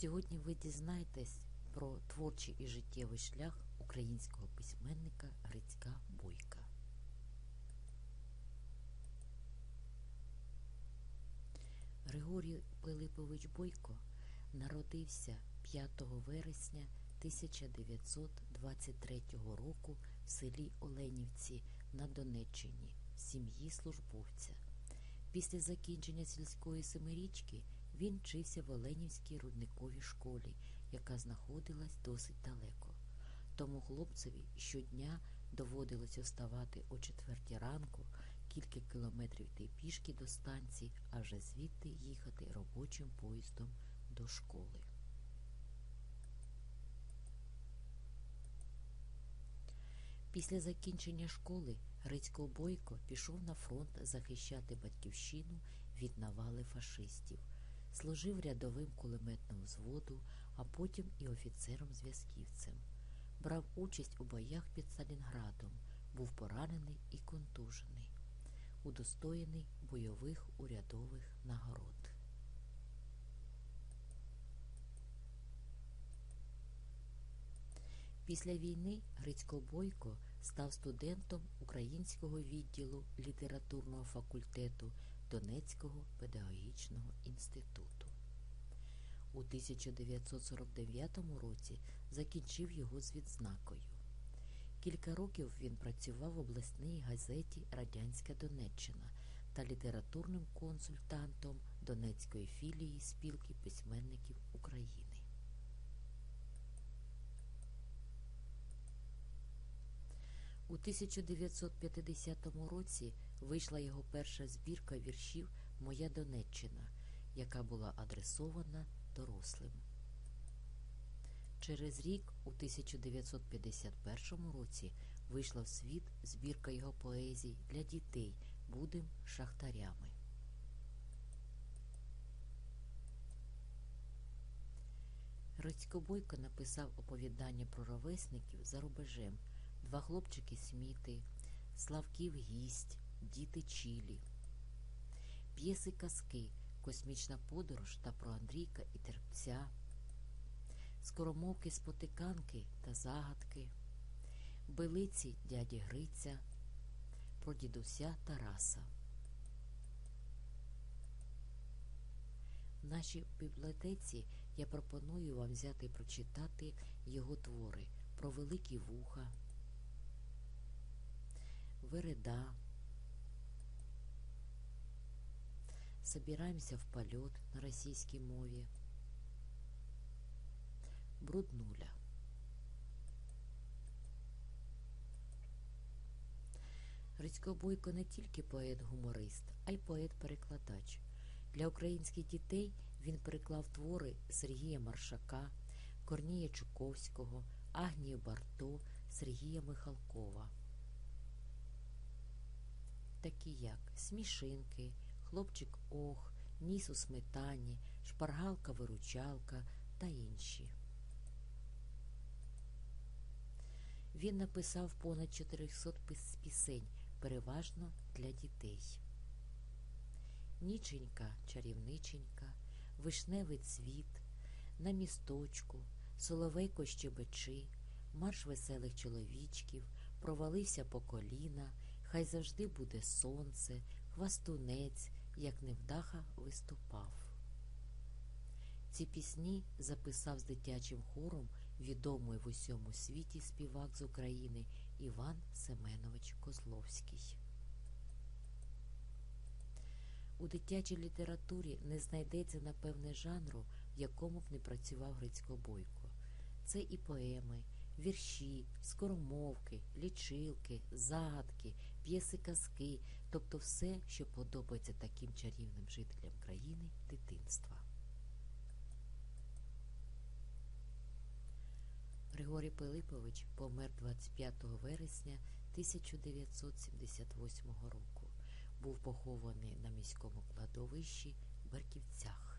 Сьогодні ви дізнаєтесь про творчий і життєвий шлях українського письменника Грицька Бойка. Григорій Пилипович Бойко народився 5 вересня 1923 року в селі Оленівці на Донеччині в сім'ї службовця. Після закінчення сільської семирічки він вчився в Оленівській рудниковій школі, яка знаходилась досить далеко. Тому хлопцеві щодня доводилося вставати о четвертій ранку, кілька кілометрів йти пішки до станції, а вже звідти їхати робочим поїздом до школи. Після закінчення школи Грицько Бойко пішов на фронт захищати батьківщину від навали фашистів, служив рядовим кулеметного взводу, а потім і офіцером-зв'язківцем. Брав участь у боях під Сталінградом, був поранений і контужений, удостоєний бойових урядових нагород. Після війни Грицько Бойко став студентом Українського відділу літературного факультету Донецького педагогічного інституту. У 1949 році закінчив його з відзнакою. Кілька років він працював в обласній газеті Радянська Донеччина та літературним консультантом Донецької філії спілки письменників України. У 1950 році вийшла його перша збірка віршів Моя Донеччина, яка була адресована дорослим. Через рік, у 1951 році, вийшла в світ збірка його поезій для дітей Будем шахтарями. Грицько Бойко написав оповідання про ровесників за рубежем Два хлопчики Сміти, Славків гість, Діти Чілі, п'єси казки, Космічна подорож та про Андрійка і терпця, скоромовки спотиканки та загадки, Белиці дяді Гриця, про дідуся Тараса. В нашій бібліотеці я пропоную вам взяти прочитати його твори. Про великі вуха. Вереда. Собираемся в полет на російській мові. Бруднуля. Грицько Бойко не тільки поет-гуморист, а й поет-перекладач. Для українських дітей він переклав твори Сергія Маршака, Корнія Чуковського, Агнії Барто, Сергія Михалкова такі як смішинки, хлопчик ох, ніс у сметані, шпаргалка-виручалка та інші. Він написав понад 400 пісень, переважно для дітей. Ніченька, чарівниченька, вишневий цвіт, на місточку, соловейко щебечи, марш веселих чоловічків, провалився по коліна. Хай завжди буде сонце, хвастунець, як невдаха виступав. Ці пісні записав з дитячим хором відомий в усьому світі співак з України Іван Семенович Козловський. У дитячій літературі не знайдеться, напевне, жанру, в якому б не працював Грицько Бойко. Це і поеми, вірші, скоромовки, лічилки, загадки, п'єси казки, тобто все, що подобається таким чарівним жителям країни дитинства. Григорій Пилипович помер 25 вересня 1978 року. Був похований на міському кладовищі в Берківцях.